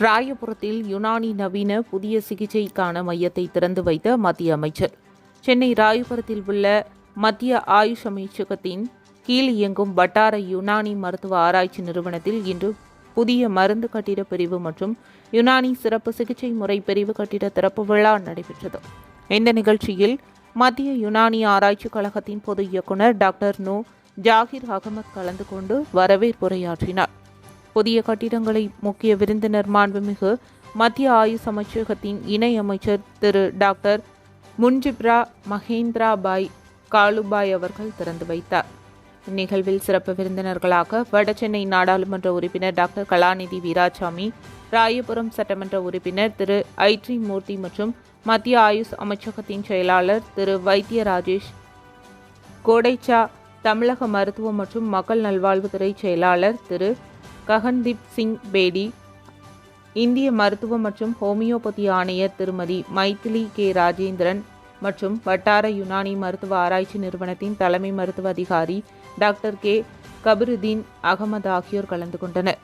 ராயபுரத்தில் யுனானி நவீன புதிய சிகிச்சைக்கான மையத்தை திறந்து வைத்த மத்திய அமைச்சர். சென்னை ராயபுரத்தில் உள்ள மத்திய ஆயுஷ் அமைச்சகத்தின் கீழ் இயங்கும் வட்டார யுனானி மருத்துவ ஆராய்ச்சி நிறுவனத்தில் இன்று புதிய மருந்து கட்டிட பிரிவு மற்றும் யுனானி சிறப்பு சிகிச்சை முறை பிரிவு கட்டிட திறப்பு விழா நடைபெற்றது. இந்த நிகழ்ச்சியில் மத்திய யுனானி ஆராய்ச்சி கழகத்தின் பொது இயக்குனர் டாக்டர் நூ. ஜாகிர் அகமது கலந்து கொண்டு வரவேற்புரையாற்றினார். புதிய கட்டிடங்களை முக்கிய விருந்தினர் மாண்புமிகு மத்திய ஆயுஷ் அமைச்சகத்தின் இணை அமைச்சர் திரு டாக்டர் முன்ஜிப்ரா மகேந்திரா பாய் காலுபாய் அவர்கள் திறந்து வைத்தார். இந்நிகழ்வில் சிறப்பு விருந்தினர்களாக வடசென்னை நாடாளுமன்ற உறுப்பினர் டாக்டர் கலாநிதி வீராசாமி ராயபுரம் சட்டமன்ற உறுப்பினர் திரு ஐட்ரி மூர்த்தி மற்றும் மத்திய ஆயுஷ் அமைச்சகத்தின் செயலாளர் திரு வைத்திய ராஜேஷ் கோடைச்சா தமிழக மருத்துவம் மற்றும் மக்கள் நல்வாழ்வுத்துறை செயலாளர் திரு ககன்தீப் சிங் பேடி இந்திய மருத்துவ மற்றும் ஹோமியோபதி ஆணையர் திருமதி மைத்திலி கே. ராஜேந்திரன் மற்றும் வட்டார யுனானி மருத்துவ ஆராய்ச்சி நிறுவனத்தின் தலைமை மருத்துவ அதிகாரி டாக்டர் கே. கபிருதீன் அகமது ஆகியோர் கலந்து கொண்டனர்.